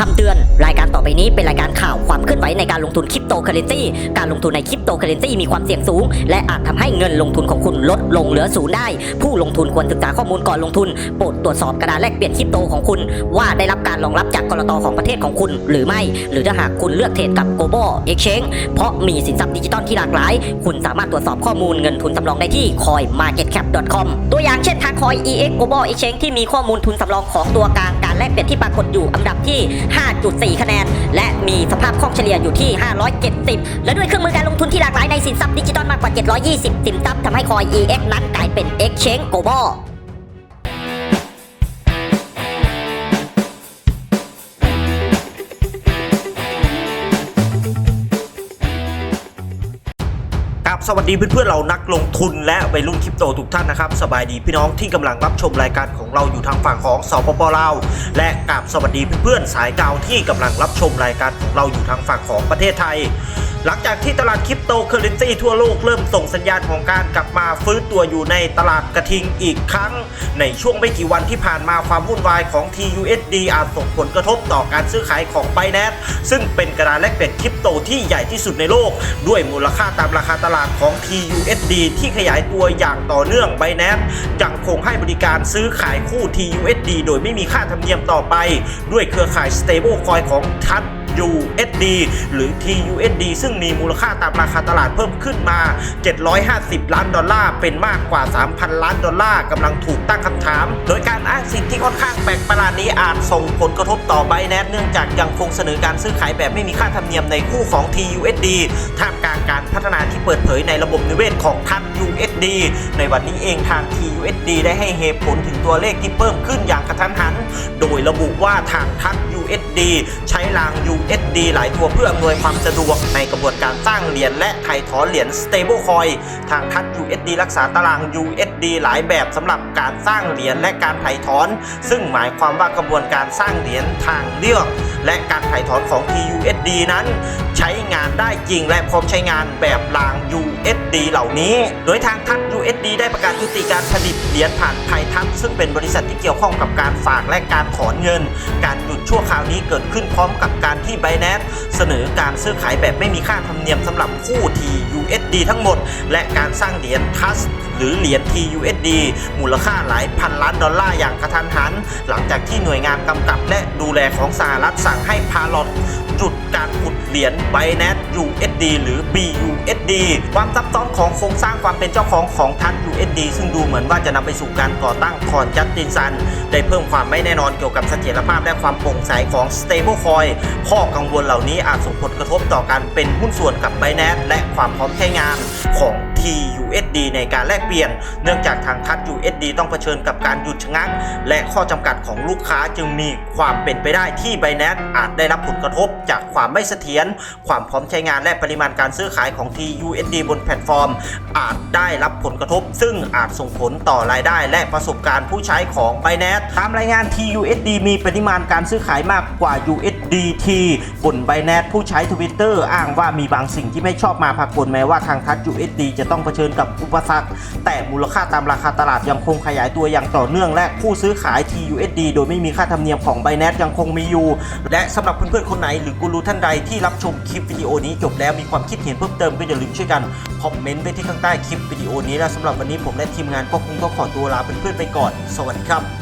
คำเตือน รายการต่อไปนี้เป็นรายการข่าวความเคลื่อนไหวในการลงทุนคริปโตเคอเรนซีการลงทุนในคริปโตเคอเรนซีมีความเสี่ยงสูง และอาจทำให้เงินลงทุนของคุณลดลงเหลือศูนย์ได้ ผู้ลงทุนควรศึกษาข้อมูลก่อนลงทุน โปรดตรวจสอบกระดาษแลกเปลี่ยนคริปโตของคุณ ว่าได้รับการรองรับจากกรตของประเทศของคุณ หรือไม่ หรือถ้าหากคุณเลือกเทรดกับ Global Exchange เพราะมีสินทรัพย์ดิจิตอลที่หลากหลาย คุณสามารถตรวจสอบข้อมูลเงินทุนสำรองได้ที่ coinmarketcap.com ตัวอย่างเช่นทาง Coin EX Global Exchange ที่มีข้อมูลทุนสำรองของตัวกลางการแลกเปลี่ยนที่ปรากฏอยู่อันดับที่5.4 คะแนน และมีสภาพคล่องเฉลี่ยอยู่ที่ 570 และด้วยเครื่องมือการลงทุนที่หลากหลายในสินทรัพย์ดิจิตอลมากกว่า 720 สินทรัพย์ทำให้คอย EX นั้นกลายเป็น Exchange Global สวัสดีเพื่อนๆเรานักลงทุนและวัยรุ่นคริปโตทุกท่านนะครับ สบายดีพี่น้องที่กำลังรับชมรายการของเราอยู่ทางฝั่งของสปปลาวและกับสวัสดีเพื่อนๆสายดาวที่กำลังรับชมรายการของเราอยู่ทางฝั่งของประเทศไทย หลังจากที่ตลาดคริปโตเคอเรนซีทั่วโลกเริ่มส่งสัญญาณของการกลับมาฟื้นตัวอยู่ในตลาดกระทิงอีกครั้ง ในช่วงไม่กี่วันที่ผ่านมาความวุ่นวายของ TUSD อาจส่งผลกระทบต่อการซื้อขายของ Binance ซึ่งเป็นกระดานแลกเปลี่ยนคริปโตที่ใหญ่ที่สุดในโลก ด้วยมูลค่าตามราคาตลาดของ TUSD ที่ขยายตัวอย่างต่อเนื่อง Binance ยังคงให้บริการซื้อขายคู่ TUSD โดยไม่มีค่าธรรมเนียมต่อไป ด้วยเครือข่าย Stablecoin ของทัด USD หรือ TUSD ซึ่งมีมูลค่าตามราคาตลาดเพิ่มขึ้นมา 750 ล้านดอลลาร์ เป็นมากกว่า 3,000 ล้านดอลลาร์กำลังถูกตั้งคำถาม โดยการอ้างสิทธิ์ที่ค่อนข้างแปลกประหลาดนี้อาจส่งผลกระทบต่อ Binance เนื่องจากยังคงเสนอการซื้อขายแบบไม่มีค่าธรรมเนียมในคู่ของ TUSD ท่ามกลางการพัฒนาที่เปิดเผยในระบบนิเวศของทัด USD ในวันนี้เองทาง TUSD ได้ให้เหตุผลถึงตัวเลขที่เพิ่มขึ้นอย่างกระทันหัน โดยระบุว่าทางทัด USD ใช้ราง USD หลายตัวเพื่ออำนวยความสะดวกในกระบวนการสร้างเหรียญและไถ่ถอนเหรียญ Stablecoin ทางทัด USD รักษาตาราง USD หลายแบบสำหรับการสร้างเหรียญและการไถ่ถอน ซึ่งหมายความว่ากระบวนการสร้างเหรียญทางเลือก และการไถ่ถอนของ TUSD นั้น ใช้งานได้จริงและพร้อมใช้งานแบบราง USD เหล่านี้ โดยทางทัด USD ได้ประกาศยุติการผลิตเหรียญผ่านไททัดซึ่งเป็นบริษัทที่เกี่ยวข้องกับการฝากและการถอนเงิน การหยุดชั่วคราวนี้เกิดขึ้นพร้อมกับการที่ Binance เสนอการซื้อขายแบบไม่มีค่าธรรมเนียมสำหรับคู่ TUSD ทั้งหมด และการสร้างเหรียญทัสหรือเหรียญ TUSD มูลค่าหลายพันล้านดอลลาร์อย่างกระทันหัน หลังจากที่หน่วยงานกำกับและดูแลของสหรัฐสั่งให้พาลอตจุดการขุด เหรียญ Binance USD หรือ BUSD ความซับซ้อนของโครงสร้างความเป็นเจ้าของของทัด USD ซึ่งดูเหมือนว่าจะนำไปสู่การก่อตั้งคอนจัสตินซันได้เพิ่มความไม่แน่นอนเกี่ยวกับเสถียรภาพและความโปร่งใสของ Stablecoin ข้อกังวลเหล่านี้อาจส่งผลกระทบต่อการเป็นหุ้นส่วนกับ Binance และความพร้อมใช้งาน ของ TUSD ในการแลกเปลี่ยน เนื่องจากทางทัด USD ต้องเผชิญกับการหยุดชะงัก และข้อจำกัดของลูกค้าจึงมีความเป็นไปได้ที่ Binance อาจได้รับผลกระทบจากความไม่เสถียร ความพร้อมใช้งานและปริมาณการซื้อขายของ TUSD บนแพลตฟอร์ม อาจได้รับผลกระทบ ซึ่งอาจส่งผลต่อรายได้ และประสบการณ์ผู้ใช้ของ Binance ตามรายงาน TUSD มีปริมาณการซื้อขายมากกว่า USDT บน Binance ผู้ใช้ Twitter อ้างว่ามีบางสิ่งที่ไม่ชอบมาพากลแม้ว่าทางทัด USD จะต้องเผชิญกับอุปสรรค แต่มูลค่าตามราคาตลาดยังคงขยายตัวอย่างต่อเนื่องและผู้ซื้อขาย TUSD โดยไม่มีค่าธรรมเนียมของ Binance ยังคงมีอยู่ และสำหรับเพื่อนๆคนไหน หรือกูรูท่านใดที่รับชมคลิปวิดีโอนี้จบแล้วมีความคิดเห็นเพิ่มเติมก็อย่าลืมช่วยกันคอมเมนต์ไปที่ข้างใต้คลิปวิดีโอนี้และสำหรับวันนี้ผมและทีมงานก็คงต้องขอตัวลาเพื่อนๆไปก่อน สวัสดีครับ